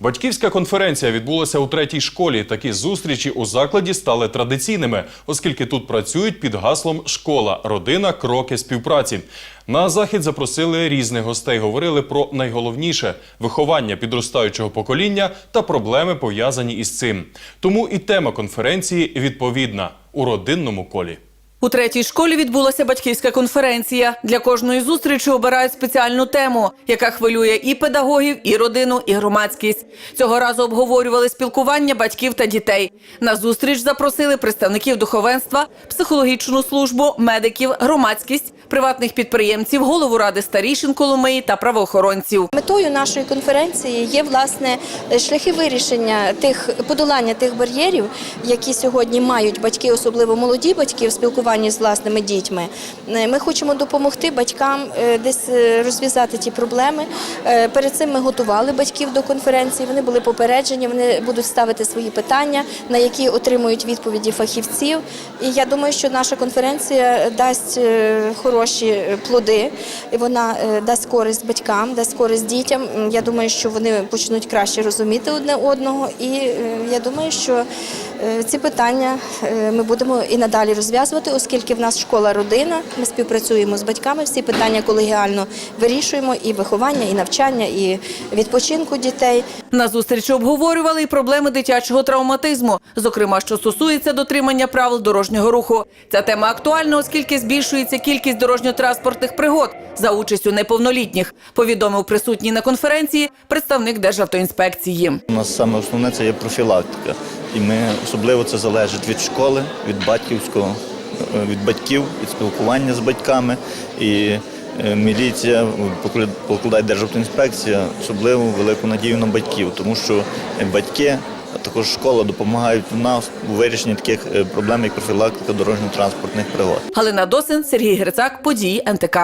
Батьківська конференція відбулася у третій школі. Такі зустрічі у закладі стали традиційними, оскільки тут працюють під гаслом Школа, родина, кроки співпраці. На захід запросили різних гостей. Говорили про найголовніше виховання підростаючого покоління та проблеми пов'язані із цим. Тому і тема конференції відповідна у родинному колі. У третій школі відбулася батьківська конференція. Для кожної зустрічі обирають спеціальну тему, яка хвилює і педагогів, і родину, і громадськість. Цього разу обговорювали спілкування батьків та дітей. На зустріч запросили представників духовенства, психологічну службу, медиків, громадськість, приватних підприємців, голову ради старішин Коломиї та правоохоронців. Метою нашої конференції є власне шляхи вирішення тих подолання тих бар'єрів, які сьогодні мають батьки, особливо молоді батьки, в спілкуванні з власними дітьми. Е, Ми хочемо допомогти батькам е, десь е, розв'язати ті проблеми. Перед цим ми готували батьків до конференції. Вони були попереджені, вони будуть ставити свої питання, на які отримують відповіді фахівців. І я думаю, що наша конференція дасть хороші плоди, і вона дасть користь батькам, дасть користь дітям. Я думаю, що вони почнуть краще розуміти одне одного. І я думаю, що ці питання е, ми будемо і надалі розв'язувати, оскільки в нас школа родина. Ми співпрацюємо з батьками. Всі питання колегіально вирішуємо і виховання, і навчання, і відпочинку дітей. На зустрічі обговорювали і проблеми дитячого травматизму, зокрема, що стосується дотримання правил дорожнього руху. Ця тема актуальна, оскільки збільшується кількість дорожньо-транспортних пригод за участю неповнолітніх. Повідомив присутній на конференції представник Державтоінспекції. У нас саме основне це є профілактика. І ми особливо це залежить від школи, від батьківського, е, від батьків, від спілкування з батьками. І е, міліція покла- покладає Державтоінспекція особливо велику надію на батьків, тому що е, батьки, а також школа допомагають нам у вирішенні таких проблем, як профілактика дорожньо-транспортних пригод. Галина Досин, Сергій Грицак, події НТК.